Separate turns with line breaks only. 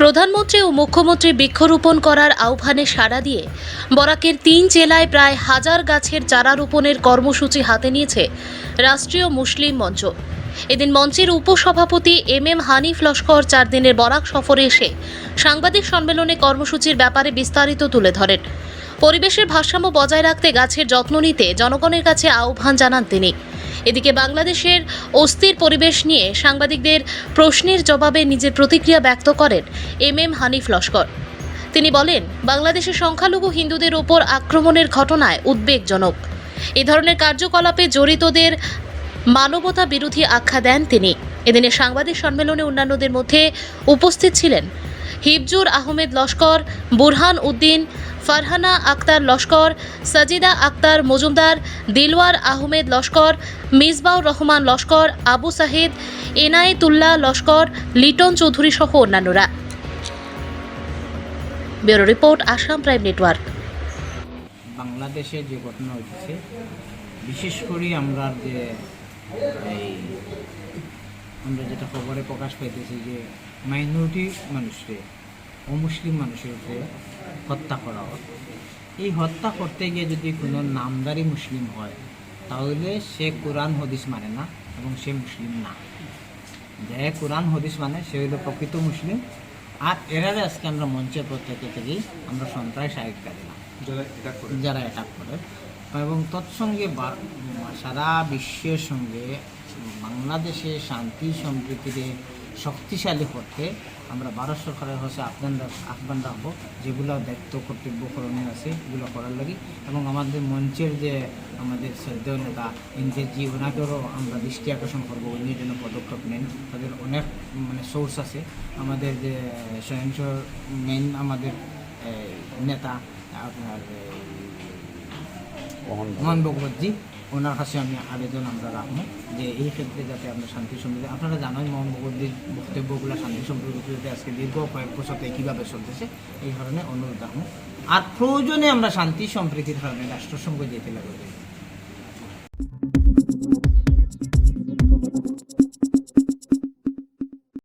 প্রধানমন্ত্রী ও মুখ্যমন্ত্রী বৃক্ষরোপণ করার আহ্বানে সাড়া দিয়ে বরাকের তিন জেলায় প্রায় হাজার গাছের চারা রোপণের কর্মসূচি হাতে নিয়েছে রাষ্ট্রীয় মুসলিম মঞ্চ। এদিন মঞ্চের উপসভাপতি এম এম হানিফ লস্কর চার দিনের বরাক সফরে এসে সাংবাদিক সম্মেলনে কর্মসূচির ব্যাপারে বিস্তারিত তুলে ধরেন। পরিবেশের ভারসাম্য বজায় রাখতে গাছের যত্ন নিতে জনগণের কাছে আহ্বান জানান তিনি। এদিকে বাংলাদেশের অস্থির পরিবেশ নিয়ে সাংবাদিকদের প্রশ্নের জবাবে নিজের প্রতিক্রিয়া ব্যক্ত করেন এম এম হানিফ লস্কর। তিনি বলেন বাংলাদেশের সংখ্যালঘু হিন্দুদের ওপর আক্রমণের ঘটনায় উদ্বেগজনক। এ ধরনের কার্যকলাপে জড়িতদের মানবতা বিরোধী আখ্যা দেন তিনি। এদিনে সাংবাদিক সম্মেলনে অন্যান্যদের মধ্যে উপস্থিত ছিলেন হিবজুর আহমেদ লস্কর, বুরহান উদ্দিন ফারহানা আক্তার লস্কর, সাজিদা আক্তার মজুমদার, দিলওয়ার আহমেদ লস্কর, মিসবাউর রহমান লস্কর, আবু সাহিদ, এনায়েতুল্লাহ লস্কর, লিটন চৌধুরী সহ অন্যান্যরা। Bureau report, Assam prime network.
বাংলাদেশে যে ঘটনা হইতেছে বিশেষ করে আমরা যে এই আমরা যেটা খবরে প্রকাশ পাইতেছি যে মাইনরিটি মানুষকে অমুসলিম মানুষের উপরে হত্যা করা হয় এই হত্যা করতে গিয়ে যদি কোনো নামদারি মুসলিম হয় তাহলে সে কোরআন হদিস মানে না এবং সে মুসলিম না। যে কোরআন হদিস মানে সে হলো প্রকৃত মুসলিম। আর এরারে আজকে আমরা মঞ্চের প্রত্যেকে থেকেই আমরা সন্ত্রাস আয়োগটা দিলাম যারা অ্যাটাক করে। এবং তৎসঙ্গে সারা বিশ্বের সঙ্গে বাংলাদেশে শান্তি সম্প্রীতিরে শক্তিশালী করতে আমরা ভারত সরকারের হচ্ছে আহ্বান রাখ- আহ্বান রাখব যেগুলো দায়িত্ব কর্তব্য করণীয় আছে এগুলো করার লাগে। এবং আমাদের মঞ্চের যে আমাদের শ্রদ্ধেয় নেতা এনজেজি ওনাকেও আমরা দৃষ্টি আকর্ষণ করব উনি যেন পদক্ষেপ নেন। তাদের অনেক মানে সোর্স আছে। আমাদের যে সহিংস মেন আমাদের নেতা আপনার মোহন ভগবতজি। ওনার কাছে আমি আবেদন আমরা রাখব যে এই ক্ষেত্রে যাতে আমরা শান্তি সম্পর্কে আপনারা জানেন ভগবতীর বক্তব্যগুলো শান্তি সমৃদ্ধিতে আজকে দীর্ঘ কয়েক বছর কীভাবে চলতেছে, এই ধরনের অনুরোধ রাখব। আর প্রয়োজনে আমরা শান্তি সম্প্রীতির কারণে রাষ্ট্রসংঘ যেতে লাগবে।